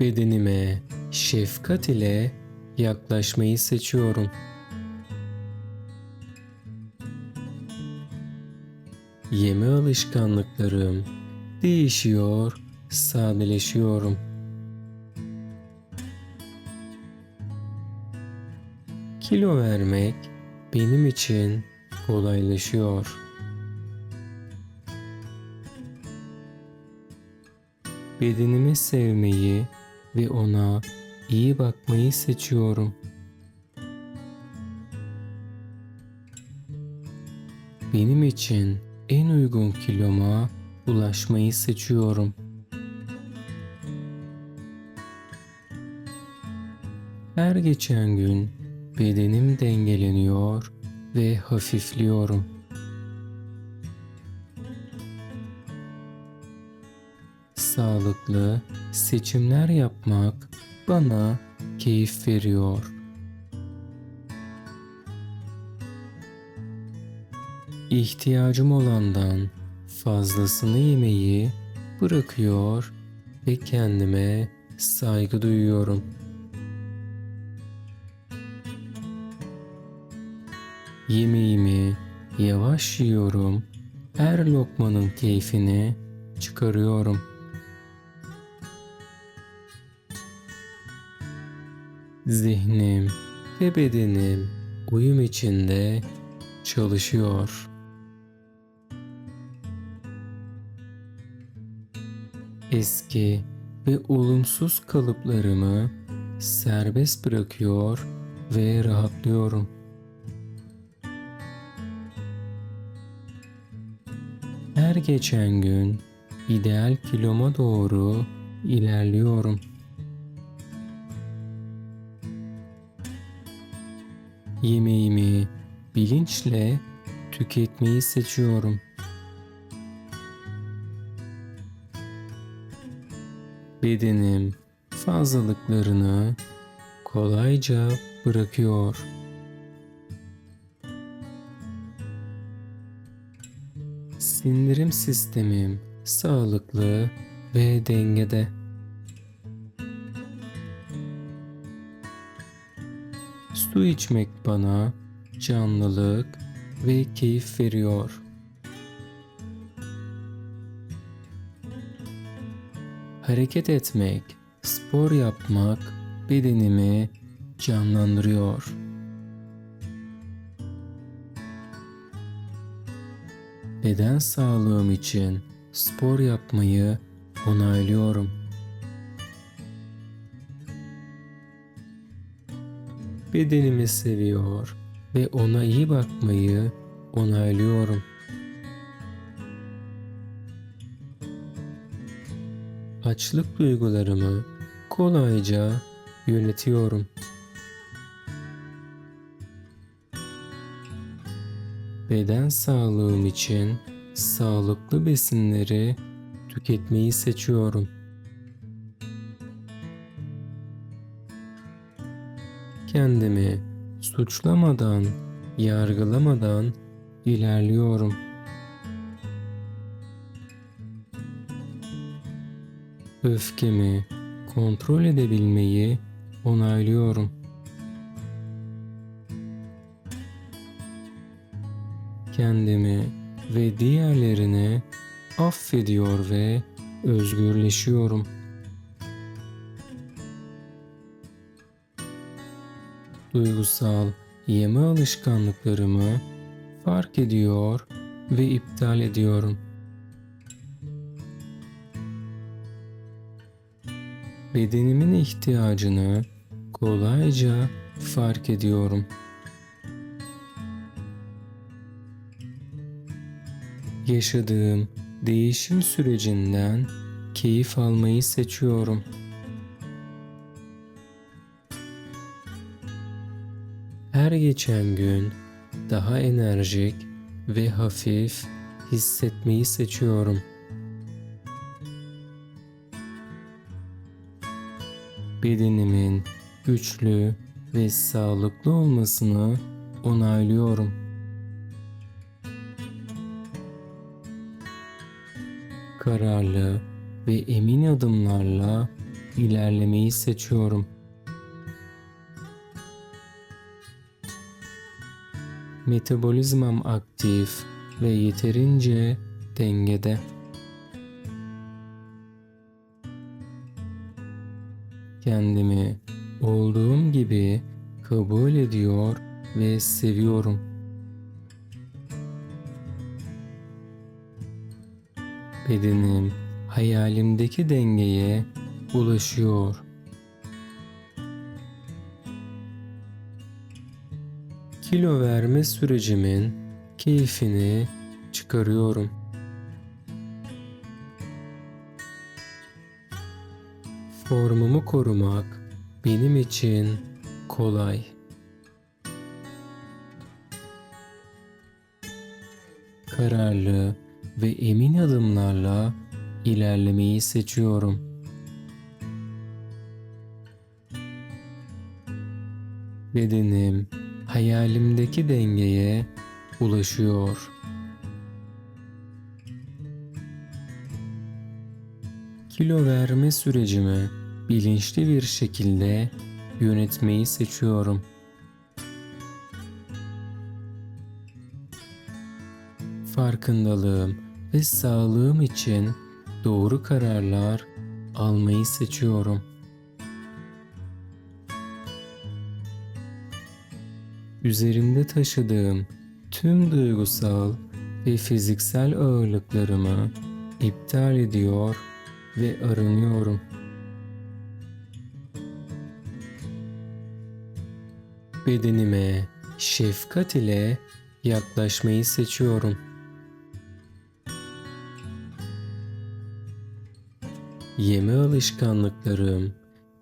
bedenime şefkat ile yaklaşmayı seçiyorum. Yeme alışkanlıklarım değişiyor, sadeleşiyorum. Kilo vermek benim için kolaylaşıyor. Bedenimi sevmeyi ve ona iyi bakmayı seçiyorum. Benim için en uygun kiloma ulaşmayı seçiyorum. Her geçen gün bedenim dengeleniyor ve hafifliyorum. Sağlıklı seçimler yapmak bana keyif veriyor. İhtiyacım olandan fazlasını yemeyi bırakıyor ve kendime saygı duyuyorum. Yemeğimi yavaş yiyorum. Her lokmanın keyfini çıkarıyorum. Zihnim ve bedenim uyum içinde çalışıyor. Eski ve olumsuz kalıplarımı serbest bırakıyor ve rahatlıyorum. Her geçen gün ideal kiloma doğru ilerliyorum. Yemeğimi bilinçle tüketmeyi seçiyorum. Bedenim fazlalıklarını kolayca bırakıyor. Sindirim sistemim sağlıklı ve dengede. Su içmek bana canlılık ve keyif veriyor. Hareket etmek, spor yapmak bedenimi canlandırıyor. Beden sağlığım için spor yapmayı onaylıyorum. Bedenimi seviyor ve ona iyi bakmayı onaylıyorum. Açlık duygularımı kolayca yönetiyorum. Beden sağlığım için sağlıklı besinleri tüketmeyi seçiyorum. Kendimi suçlamadan, yargılamadan ilerliyorum. Öfkemi kontrol edebilmeyi onaylıyorum. Kendimi ve diğerlerini affediyor ve özgürleşiyorum. Duygusal yeme alışkanlıklarımı fark ediyor ve iptal ediyorum. Bedenimin ihtiyacını kolayca fark ediyorum. Yaşadığım değişim sürecinden keyif almayı seçiyorum. Her geçen gün daha enerjik ve hafif hissetmeyi seçiyorum. Bedenimin güçlü ve sağlıklı olmasını onaylıyorum. Kararlı ve emin adımlarla ilerlemeyi seçiyorum. Metabolizmam aktif ve yeterince dengede. Kendimi olduğum gibi kabul ediyor ve seviyorum. Bedenim hayalimdeki dengeye ulaşıyor. Kilo verme sürecimin keyfini çıkarıyorum. Formumu korumak benim için kolay. Kararlı ve emin adımlarla ilerlemeyi seçiyorum. Bedenim hayalimdeki dengeye ulaşıyor. Kilo verme sürecimi bilinçli bir şekilde yönetmeyi seçiyorum. Farkındalığım ve sağlığım için doğru kararlar almayı seçiyorum. Üzerimde taşıdığım tüm duygusal ve fiziksel ağırlıklarımı iptal ediyor ve arınıyorum. Bedenime şefkat ile yaklaşmayı seçiyorum. Yeme alışkanlıklarım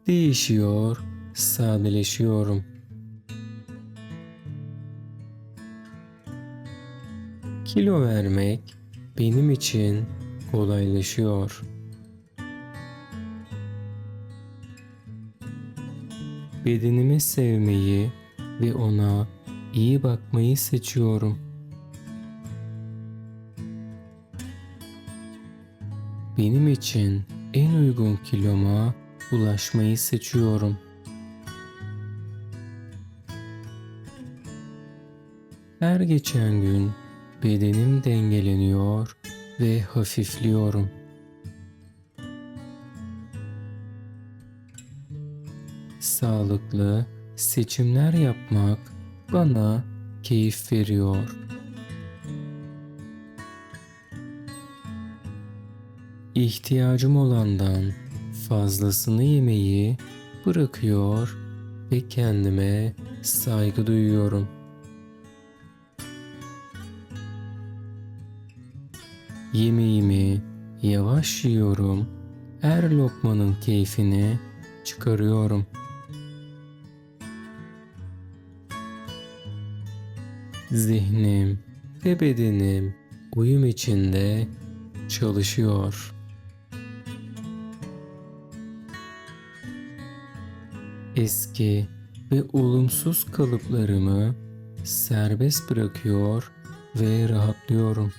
değişiyor, sadeleşiyorum. Kilo vermek benim için kolaylaşıyor. Bedenimi sevmeyi ve ona iyi bakmayı seçiyorum. Benim için en uygun kiloma ulaşmayı seçiyorum. Her geçen gün bedenim dengeleniyor ve hafifliyorum. Sağlıklı seçimler yapmak bana keyif veriyor. İhtiyacım olandan fazlasını yemeyi bırakıyor ve kendime saygı duyuyorum. Yemeğimi yavaş yiyorum. Her lokmanın keyfini çıkarıyorum. Zihnim ve bedenim uyum içinde çalışıyor. Eski ve olumsuz kalıplarımı serbest bırakıyor ve rahatlıyorum.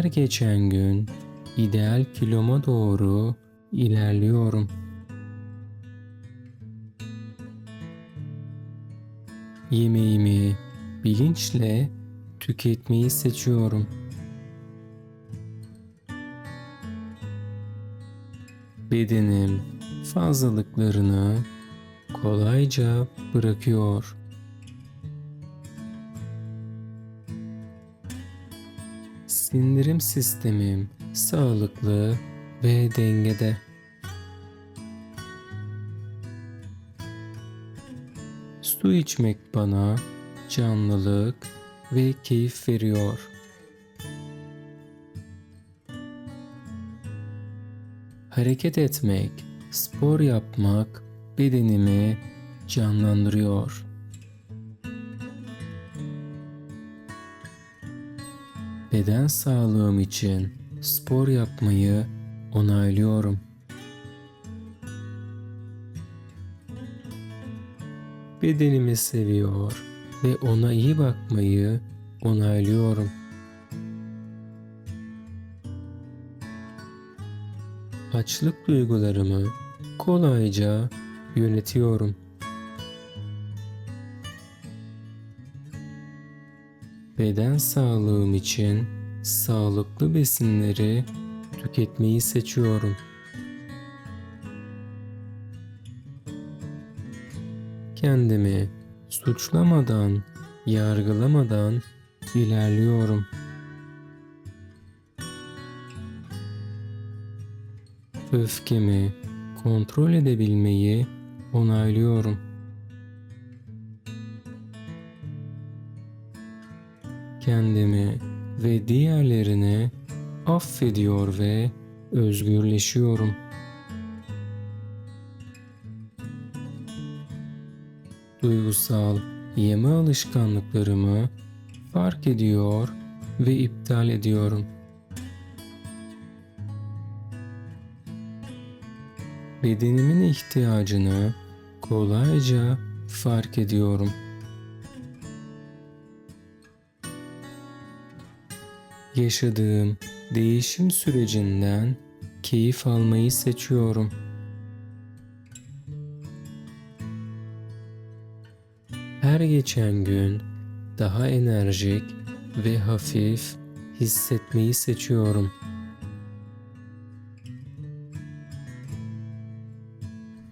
Her geçen gün ideal kiloma doğru ilerliyorum. Yemeğimi bilinçle tüketmeyi seçiyorum. Bedenim fazlalıklarını kolayca bırakıyor. Sindirim sistemim sağlıklı ve dengede. Su içmek bana canlılık ve keyif veriyor. Hareket etmek, spor yapmak bedenimi canlandırıyor. Beden sağlığım için spor yapmayı onaylıyorum. Bedenimi seviyor ve ona iyi bakmayı onaylıyorum. açlık duygularımı kolayca yönetiyorum. Beden sağlığım için sağlıklı besinleri tüketmeyi seçiyorum. Kendimi suçlamadan, yargılamadan ilerliyorum. Öfkemi kontrol edebilmeyi onaylıyorum. Kendimi ve diğerlerini affediyor ve özgürleşiyorum. Duygusal yeme alışkanlıklarımı fark ediyor ve iptal ediyorum. Bedenimin ihtiyacını kolayca fark ediyorum. Yaşadığım değişim sürecinden keyif almayı seçiyorum. Her geçen gün daha enerjik ve hafif hissetmeyi seçiyorum.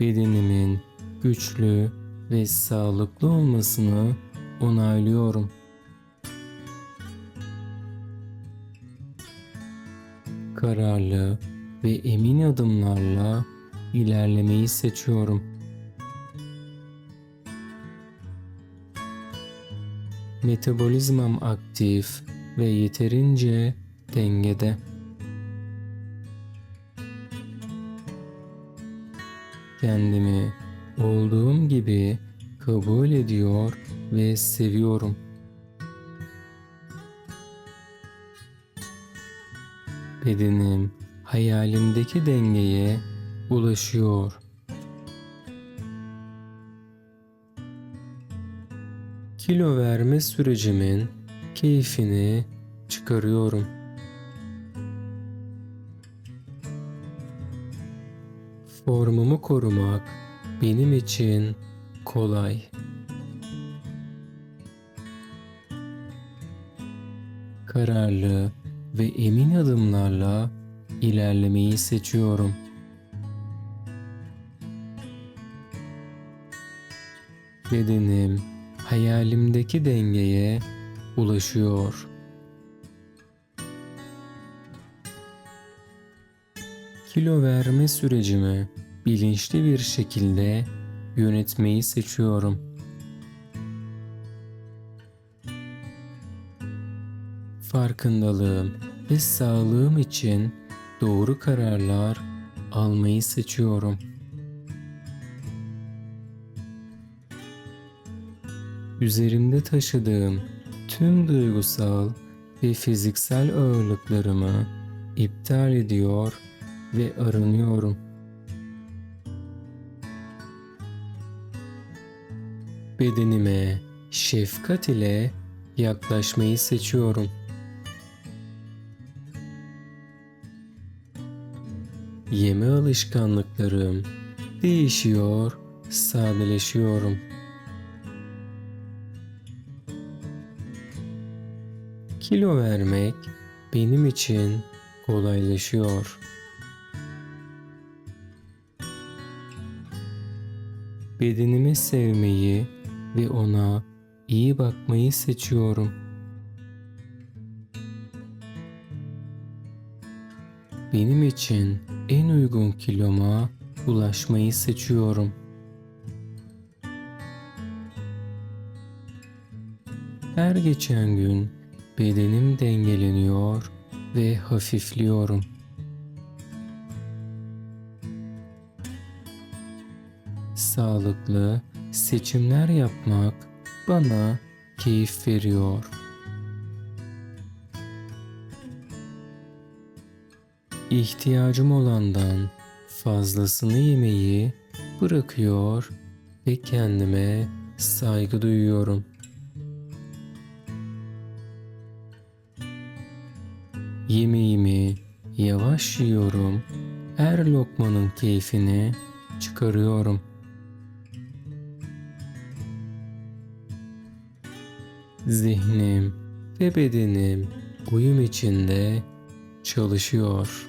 Bedenimin güçlü ve sağlıklı olmasını onaylıyorum. Kararlı ve emin adımlarla ilerlemeyi seçiyorum. Metabolizmam aktif ve yeterince dengede. Kendimi olduğum gibi kabul ediyor ve seviyorum. Bedenim hayalimdeki dengeye ulaşıyor. Kilo verme sürecimin keyfini çıkarıyorum. Formumu korumak benim için kolay. Kararlı ve emin adımlarla ilerlemeyi seçiyorum. Bedenim hayalimdeki dengeye ulaşıyor. Kilo verme sürecimi bilinçli bir şekilde yönetmeyi seçiyorum. Farkındalığım ve sağlığım için doğru kararlar almayı seçiyorum. Üzerimde taşıdığım tüm duygusal ve fiziksel ağırlıklarımı iptal ediyor ve arınıyorum. Bedenime şefkat ile yaklaşmayı seçiyorum. Yeme alışkanlıklarım değişiyor, sadeleşiyorum. Kilo vermek benim için kolaylaşıyor. Bedenimi sevmeyi ve ona iyi bakmayı seçiyorum. Benim için en uygun kiloma ulaşmayı seçiyorum. Her geçen gün bedenim dengeleniyor ve hafifliyorum. Sağlıklı seçimler yapmak bana keyif veriyor. İhtiyacım olandan fazlasını yemeyi bırakıyor ve kendime saygı duyuyorum. Yemeğimi yavaş yiyorum Her lokmanın keyfini çıkarıyorum. Zihnim ve bedenim uyum içinde çalışıyor.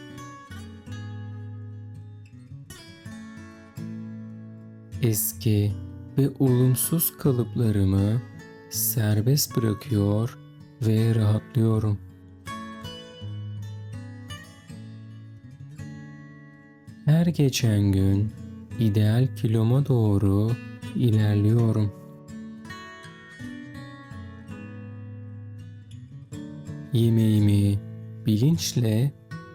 Eski ve olumsuz kalıplarımı serbest bırakıyor ve rahatlıyorum. Her geçen gün ideal kiloma doğru ilerliyorum. Yemeğimi bilinçle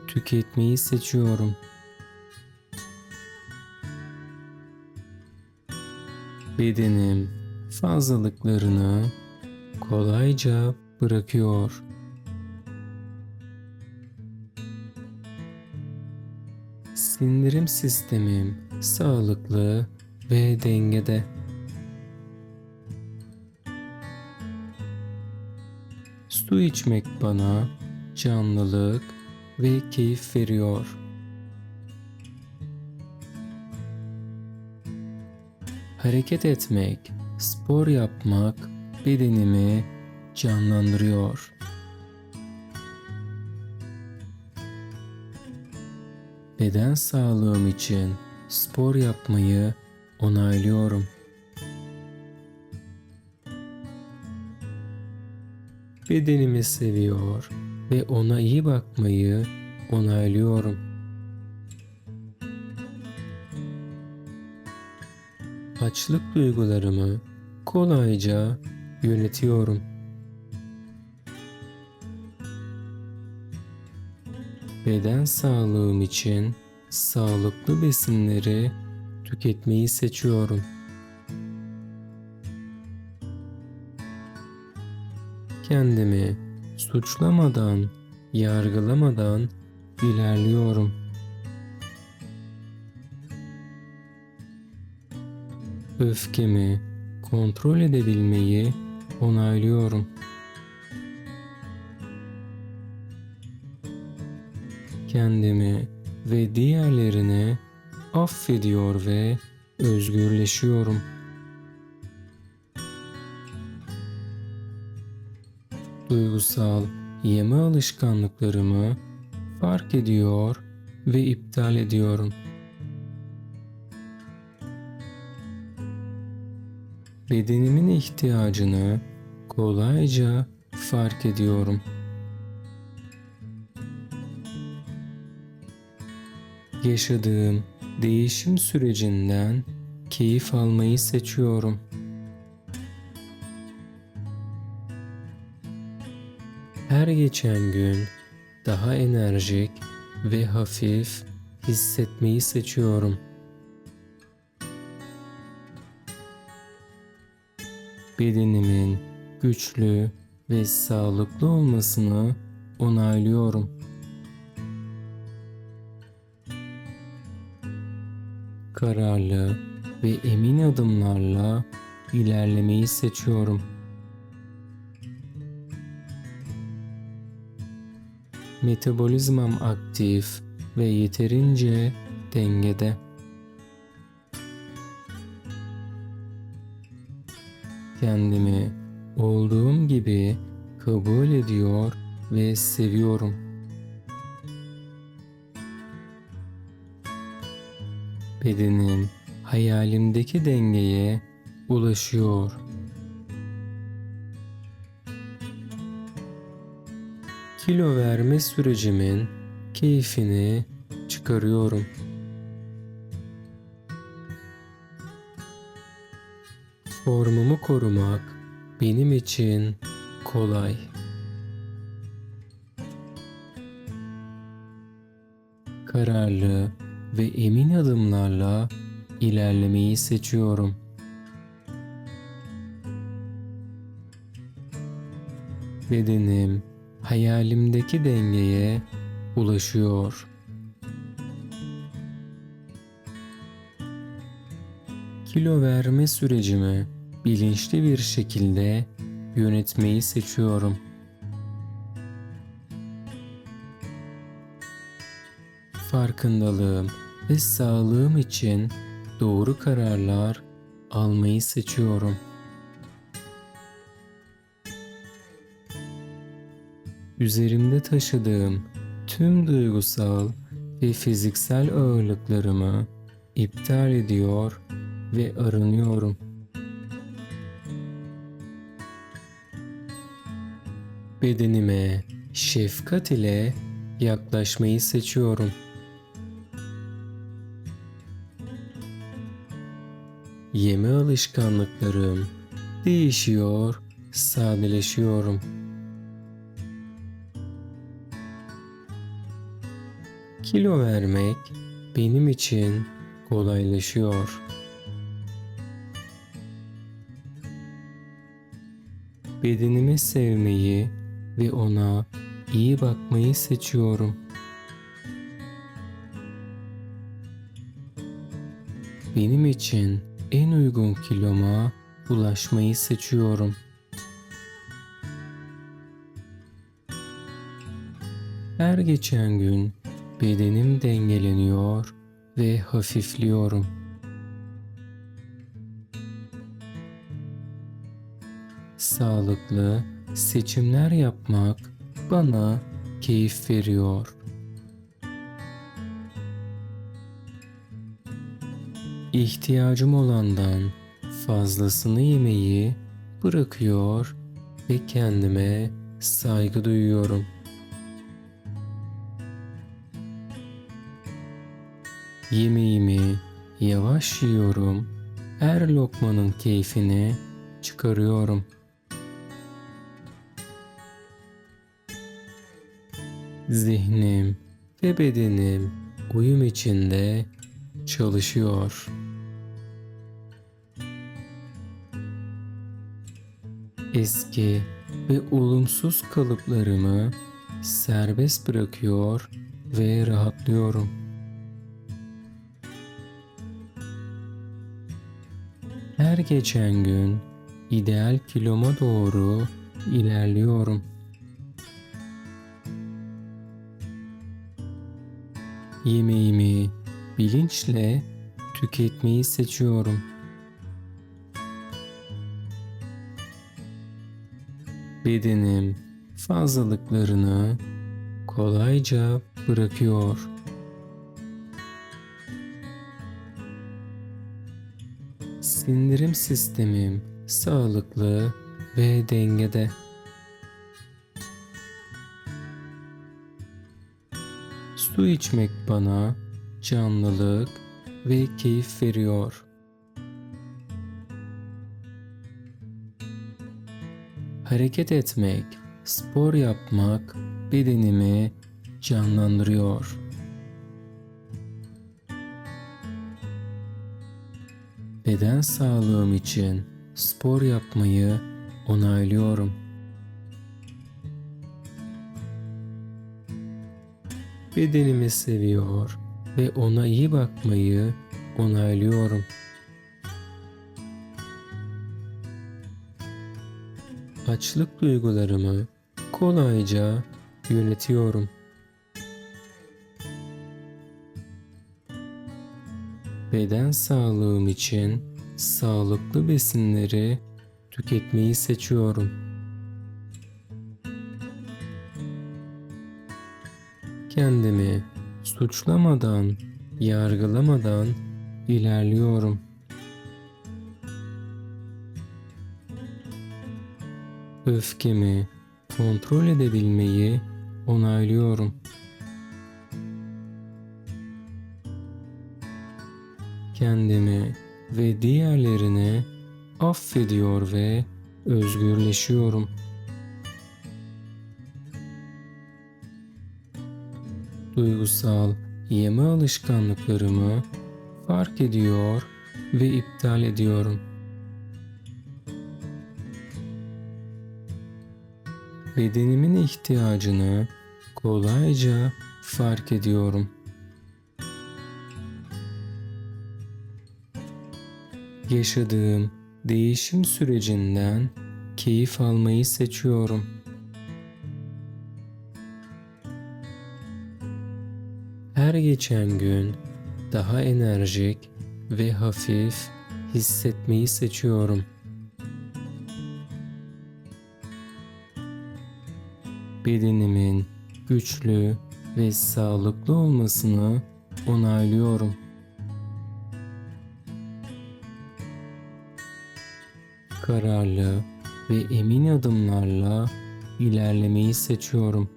tüketmeyi seçiyorum. Bedenim fazlalıklarını kolayca bırakıyor. Sindirim sistemim sağlıklı ve dengede. Su içmek bana canlılık ve keyif veriyor. Hareket etmek, spor yapmak bedenimi canlandırıyor. Beden sağlığım için spor yapmayı onaylıyorum. Bedenimi seviyor ve ona iyi bakmayı onaylıyorum. Açlık duygularımı kolayca yönetiyorum. Beden sağlığım için sağlıklı besinleri tüketmeyi seçiyorum. Kendimi suçlamadan, yargılamadan ilerliyorum. Öfkemi kontrol edebilmeyi onaylıyorum. Kendimi ve diğerlerini affediyor ve özgürleşiyorum. Duygusal yeme alışkanlıklarımı fark ediyor ve iptal ediyorum. Bedenimin ihtiyacını kolayca fark ediyorum. Yaşadığım değişim sürecinden keyif almayı seçiyorum. Her geçen gün daha enerjik ve hafif hissetmeyi seçiyorum. Bedenimin güçlü ve sağlıklı olmasını onaylıyorum. Kararlı ve emin adımlarla ilerlemeyi seçiyorum. Metabolizmam aktif ve yeterince dengede. Kendimi olduğum gibi kabul ediyor ve seviyorum. Bedenim hayalimdeki dengeye ulaşıyor. Kilo verme sürecimin keyfini çıkarıyorum. Formumu korumak benim için kolay. Kararlı ve emin adımlarla ilerlemeyi seçiyorum. Bedenim hayalimdeki dengeye ulaşıyor. Kilo verme sürecimi bilinçli bir şekilde yönetmeyi seçiyorum. farkındalığım ve sağlığım için doğru kararlar almayı seçiyorum. Üzerimde taşıdığım tüm duygusal ve fiziksel ağırlıklarımı iptal ediyor ve arınıyorum. Bedenime şefkat ile yaklaşmayı seçiyorum. Yeme alışkanlıklarım değişiyor, sadeleşiyorum. Kilo vermek benim için kolaylaşıyor. Bedenimi sevmeyi ve ona iyi bakmayı seçiyorum. Benim için en uygun kiloma ulaşmayı seçiyorum. Her geçen gün bedenim dengeleniyor ve hafifliyorum. Sağlıklı seçimler yapmak bana keyif veriyor. İhtiyacım olandan fazlasını yemeyi bırakıyor ve kendime saygı duyuyorum. Yemeğimi yavaş yiyorum. Her lokmanın keyfini çıkarıyorum. Zihnim ve bedenim uyum içinde çalışıyor. Eski ve olumsuz kalıplarımı serbest bırakıyor ve rahatlıyorum. Her geçen gün ideal kiloma doğru ilerliyorum. Yemeğimi bilinçle tüketmeyi seçiyorum. Bedenim fazlalıklarını kolayca bırakıyor. Sindirim sistemim sağlıklı ve dengede. Su içmek bana canlılık ve keyif veriyor. Hareket etmek, spor yapmak bedenimi canlandırıyor. Beden sağlığım için spor yapmayı onaylıyorum. Bedenimi seviyor ve ona iyi bakmayı onaylıyorum. Açlık duygularımı kolayca yönetiyorum. Beden sağlığım için sağlıklı besinleri tüketmeyi seçiyorum. Kendimi suçlamadan, yargılamadan ilerliyorum. Öfkemi kontrol edebilmeyi onaylıyorum. Kendimi ve diğerlerini affediyor ve özgürleşiyorum. Duygusal yeme alışkanlıklarımı fark ediyor ve iptal ediyorum. Bedenimin ihtiyacını kolayca fark ediyorum. Yaşadığım değişim sürecinden keyif almayı seçiyorum. Her geçen gün daha enerjik ve hafif hissetmeyi seçiyorum. Bedenimin güçlü ve sağlıklı olmasını onaylıyorum. Kararlı ve emin adımlarla ilerlemeyi seçiyorum.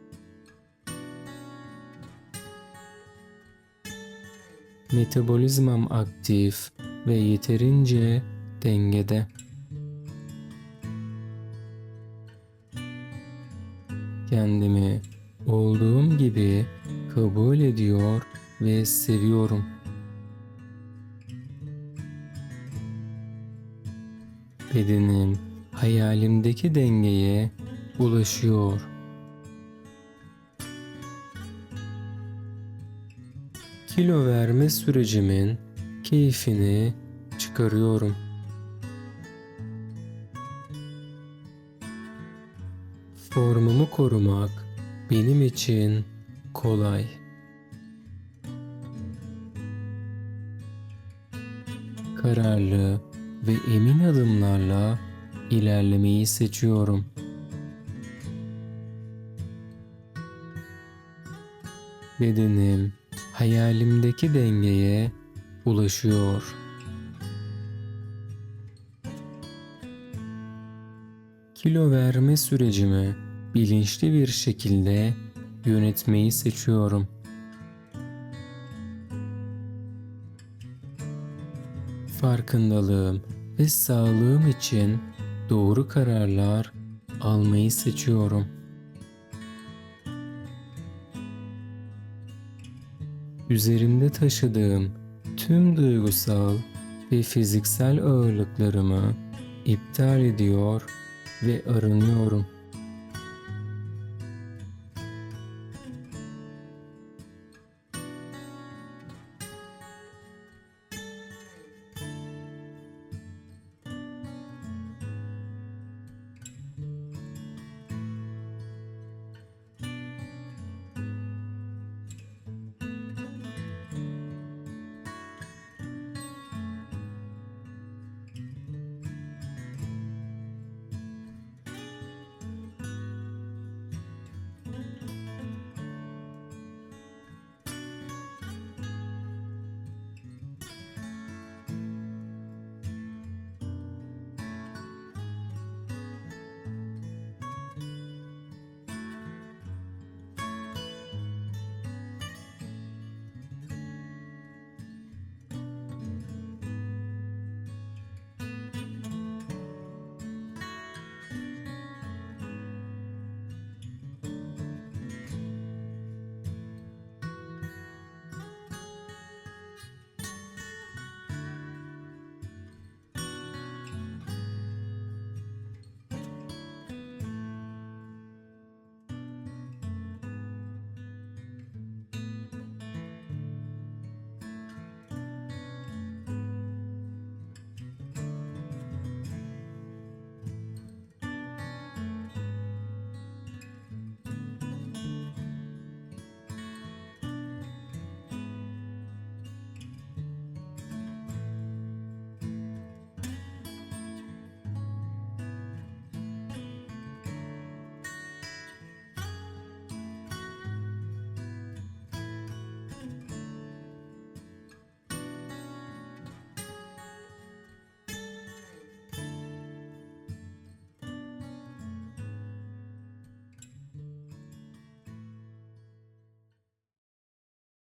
Metabolizmam aktif ve yeterince dengede. Kendimi olduğum gibi kabul ediyor ve seviyorum. Bedenim hayalimdeki dengeye ulaşıyor. Kilo verme sürecimin keyfini çıkarıyorum. Formumu korumak benim için kolay. Kararlı ve emin adımlarla ilerlemeyi seçiyorum. Bedenim hayalimdeki dengeye ulaşıyor. Kilo verme sürecimi bilinçli bir şekilde yönetmeyi seçiyorum. Farkındalığım ve sağlığım için doğru kararlar almayı seçiyorum. Üzerimde taşıdığım tüm duygusal ve fiziksel ağırlıklarımı iptal ediyor ve arınıyorum.